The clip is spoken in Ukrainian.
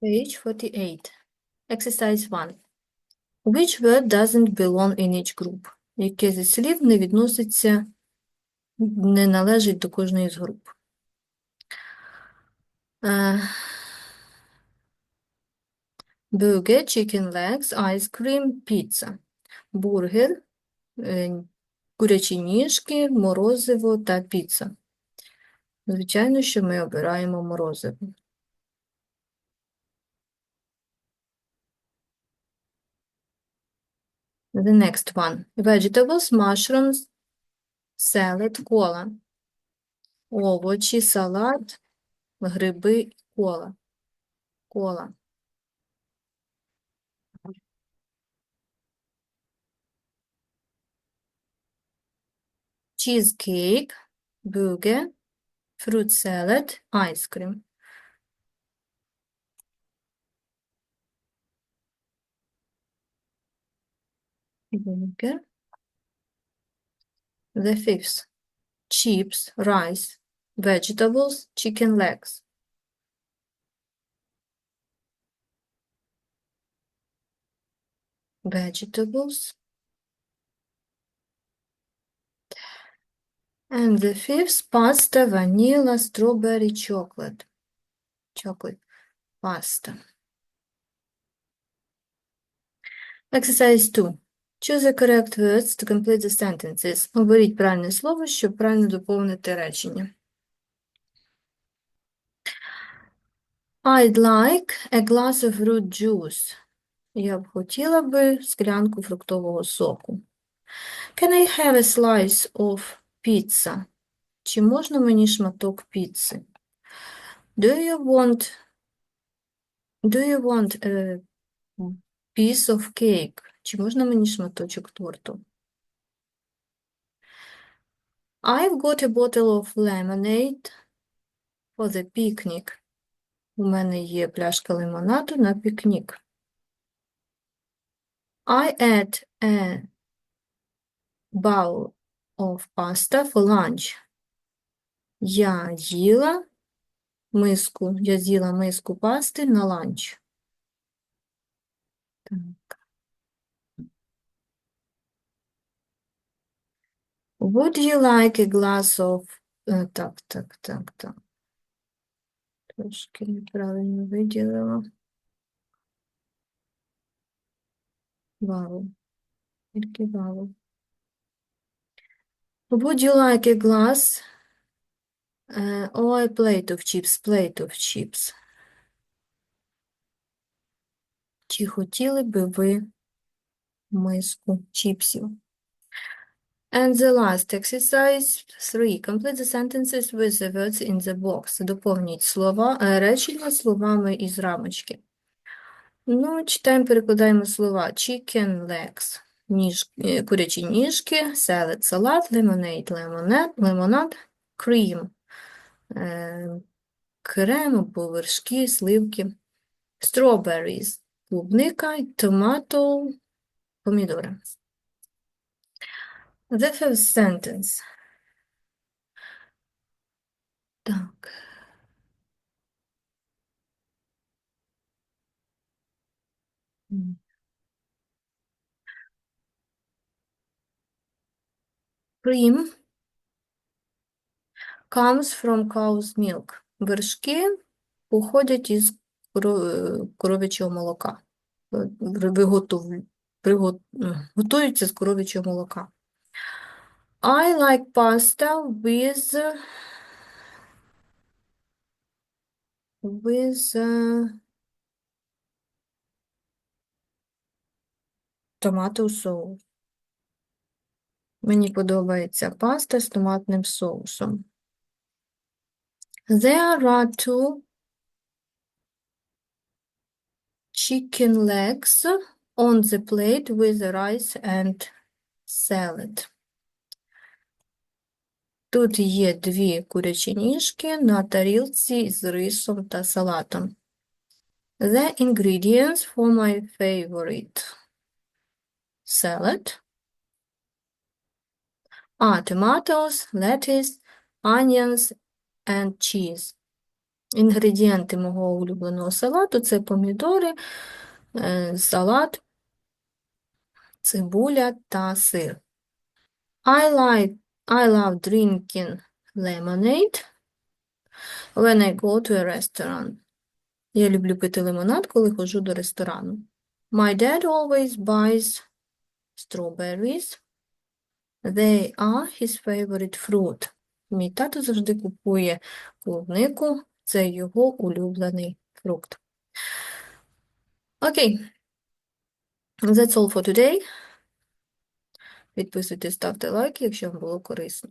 Page 48. Exercise 1. Which word doesn't belong in each group? Яке зі слів не відноситься, не належить до кожної з груп? Е, Burger, chicken legs, ice cream, pizza. Бургер, е, курячі ніжки, морозиво та піца. Звичайно, що ми обираємо морозиво. The next one. Vegetables, mushrooms, salad, кола. Овочі, салат, гриби, кола. Кола. Cheesecake, burger, fruit salad, ice cream. Burger. The fifth. Chips, rice, vegetables, chicken legs. Vegetables. And the fifth, pasta, vanilla, strawberry, chocolate. Chocolate, pasta. Exercise 2. Choose the correct words to complete the sentences. Оберіть правильне слово, щоб правильно доповнити речення. I'd like a glass of fruit juice. Я б хотіла би склянку фруктового соку. Can I have a slice of pizza? Чи можна мені шматок піци? Do you want Do you want a piece of cake? Чи можна мені шматочок торту? I've got a bottle of lemonade for the picnic. У мене є пляшка лимонаду на пікнік. I ate a bowl of pasta for lunch. Я їла миску, я з'їла миску пасти на ланч. Так. Would you like a glass of... е, Так, так, так, так. Трошки неправильно виділила. Вау. Тільки вау. Would you like a glass uh, or a plate of chips? Plate of chips. Чи хотіли би ви миску чіпсів? And the last exercise 3. Complete the sentences with the words in the box. Доповніть слова, е, речення словами із рамочки. Ну, читаємо, перекладаємо слова. Chicken legs, ніж, е, курячі ніжки, salad, салат, lemonade, лимонад, лимонад, cream, е, крем або вершки, сливки, strawberries, клубника, tomato, помідори. The first sentence. Так. Cream comes from cow's milk. Вершки походять із коро- коров'ячого молока. Е, ви- Виготов... приго- Готуються з коров'ячого молока. I like pasta with with uh, tomato sauce. Мені подобається паста з томатним соусом. There are two chicken legs on the plate with the rice and salad. Тут є дві курячі ніжки на тарілці з рисом та салатом. The ingredients for my favorite salad are tomatoes, lettuce, onions, and cheese. Інгредієнти мого улюбленого салату це помідори, е, салат, цибуля та сир. I like, I love drinking lemonade when I go to a restaurant. Я люблю пити лимонад, коли ходжу до ресторану. My dad always buys strawberries. They are his favorite fruit. Мій тато завжди купує клубнику, це його улюблений фрукт. Окей. That's all for today. Підписуйтесь, ставте лайки, якщо вам було корисно.